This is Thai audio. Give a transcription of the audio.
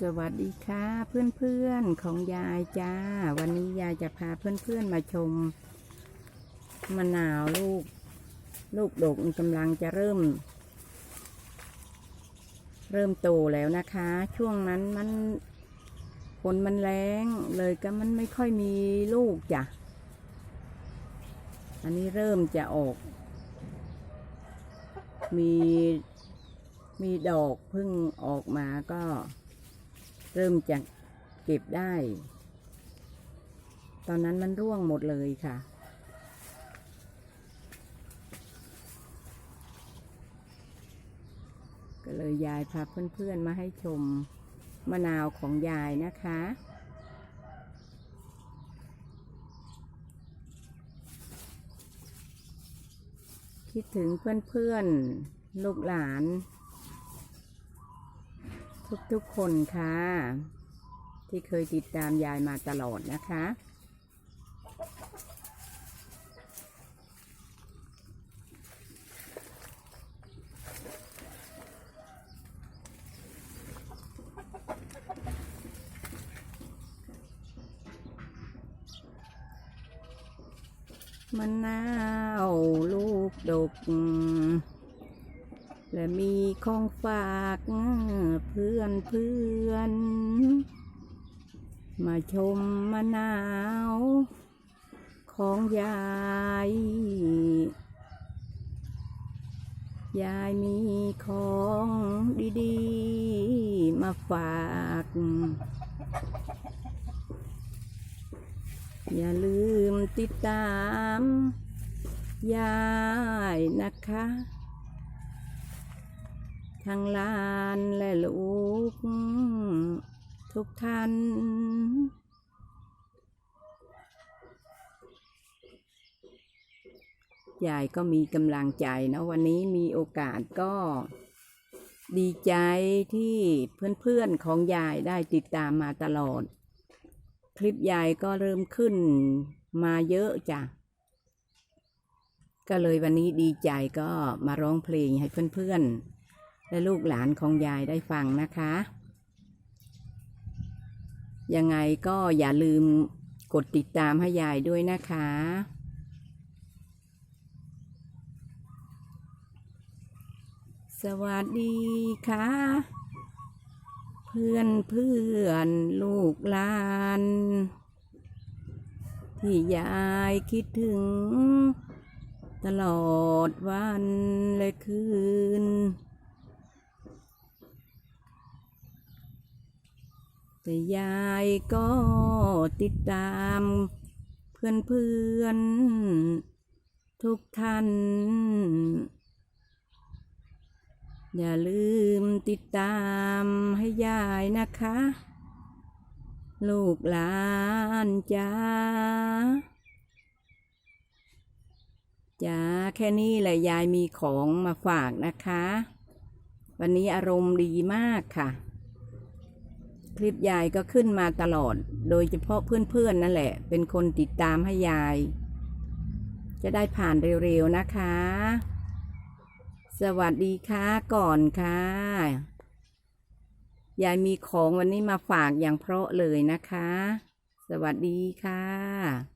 สวัสดีค่ะเพื่อนๆของยายจ้า วันนี้ยายจะพาเพื่อนๆมาชมมะนาวลูก ลูกดกกำลังจะเริ่ม เริ่มโตแล้วนะคะ ช่วงนั้นมันฝนมันแรงเลยก็มันไม่ค่อยมีลูกจ้ะอันนี้เริ่มจะออก มีมีดอกเพิ่งออกมาก็ เริ่มจะเก็บได้ ตอนนั้นมันร่วงหมดเลยค่ะ ก็เลยยายพาเพื่อนๆมาให้ชมมะนาวของยายนะคะคิดถึงเพื่อนๆ ลูกหลาน ทุกๆคนค่ะ ที่เคยติดตามยายมาตลอดนะคะมะนาวลูกดก และมีของฝากเพื่อนเพื่อนมาชมมะนาว ของยาย ยายมีของดีๆ มาฝาก อย่าลืมติดตาม ยายนะคะ ทางลานและลูก ทุกท่าน ยายก็มีกำลังใจนะวันนี้มีโอกาสก็ดีใจที่เพื่อนๆของยายได้ติดตามมาตลอด คลิปยายก็เริ่มขึ้นมาเยอะจ้ะ ก็เลยวันนี้ดีใจก็มาร้องเพลงให้เพื่อนๆ และลูกหลานของยายได้ฟังนะคะ ยังไงก็อย่าลืมกดติดตามให้ยายด้วยนะคะ สวัสดีค่ะ เพื่อนเพื่อนลูกหลานที่ยายคิดถึง ตลอดวันและคืน แต่ยายก็ติดตามเพื่อนเพื่อนๆทุกท่าน อย่าลืมติดตามให้ยายนะคะ ลูกหลานจ้าจ้าแค่นี้แหละยายมีของมาฝากนะคะ วันนี้อารมณ์ดีมากค่ะ คลิปยายก็ขึ้นมาตลอด โดยเฉพาะเพื่อนๆนั่นแหละ เป็นคนติดตามให้ยาย จะได้ผ่านเร็วๆนะคะ สวัสดีค่ะก่อนค่ะ ยายมีของวันนี้มาฝากอย่างเพราะเลยนะคะ สวัสดีค่ะ